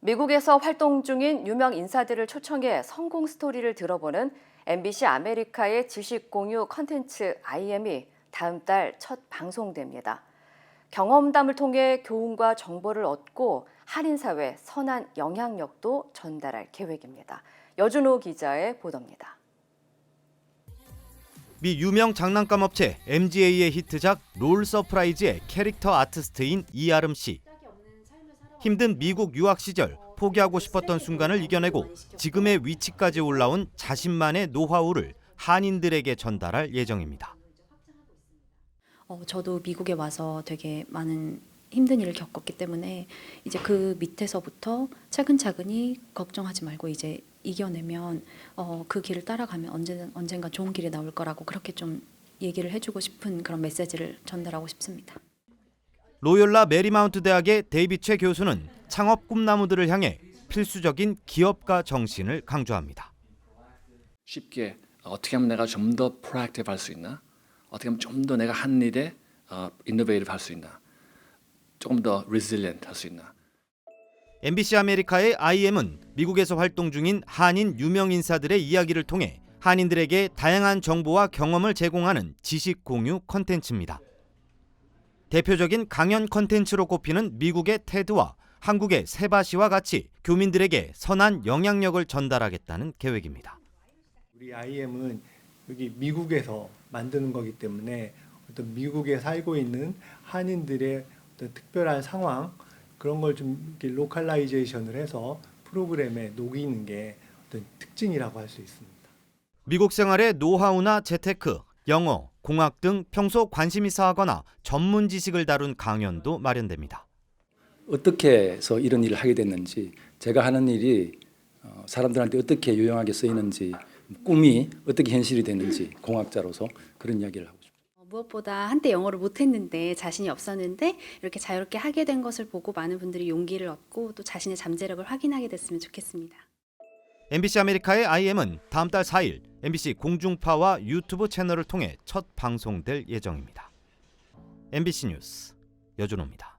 미국에서 활동 중인 유명 인사들을 초청해 성공 스토리를 들어보는 MBC 아메리카의 지식 공유 컨텐츠 IM이 다음 달 첫 방송됩니다. 경험담을 통해 교훈과 정보를 얻고 한인사회 선한 영향력도 전달할 계획입니다. 여준호 기자의 보도입니다. 미 유명 장난감 업체 MGA의 히트작 롤 서프라이즈의 캐릭터 아티스트인 이아름 씨. 힘든 미국 유학 시절 포기하고 싶었던 순간을 이겨내고 지금의 위치까지 올라온 자신만의 노하우를 한인들에게 전달할 예정입니다. 어, 저도 미국에 와서 되게 많은 힘든 일을 겪었기 때문에 이제 그 밑에서부터 차근차근히 걱정하지 말고 이제 이겨내면 어, 그 길을 따라가면 언제든 언젠가 좋은 길이 나올 거라고 그렇게 좀 얘기를 해주고 싶은 그런 메시지를 전달하고 싶습니다. 로열라 메리마운트 대학의 데이비 최 교수는 창업 꿈나무들을 향해 필수적인 기업가 정신을 강조합니다. 쉽게 어떻게 하면 내가 좀 더 프로액티브 할 수 있나? 어떻게 하면 좀 더 내가 한 일에 어, 이노베이티브 할 수 있나? 조금 더 resilient 할수 있나? MBC 아메리카의 IM은 미국에서 활동 중인 한인 유명 인사들의 이야기를 통해 한인들에게 다양한 정보와 경험을 제공하는 지식 공유 컨텐츠입니다. 대표적인 강연 컨텐츠로 꼽히는 미국의 테드와 한국의 세바시와 같이 교민들에게 선한 영향력을 전달하겠다는 계획입니다. 우리 IM은 여기 미국에서 만드는 거기 때문에 어떤 미국에 살고 있는 한인들의 어떤 특별한 상황 그런 걸 좀 로컬라이제이션을 해서 프로그램에 녹이는 게 어떤 특징이라고 할 수 있습니다. 미국 생활의 노하우나 재테크, 영어, 공학 등 평소 관심 있어 하거나 전문 지식을 다룬 강연도 마련됩니다. 어떻게 해서 이런 일을 하게 됐는지 제가 하는 일이 어, 사람들한테 어떻게 유용하게 쓰이는지 꿈이 어떻게 현실이 되는지 공학자로서 그런 이야기를 하고 싶습니다. 어, 무엇보다 한때 영어를 못했는데 자신이 없었는데 이렇게 자유롭게 하게 된 것을 보고 많은 분들이 용기를 얻고 또 자신의 잠재력을 확인하게 됐으면 좋겠습니다. MBC 아메리카의 IM은 다음 달 4일 MBC 공중파와 유튜브 채널을 통해 첫 방송될 예정입니다. MBC 뉴스 여준호입니다.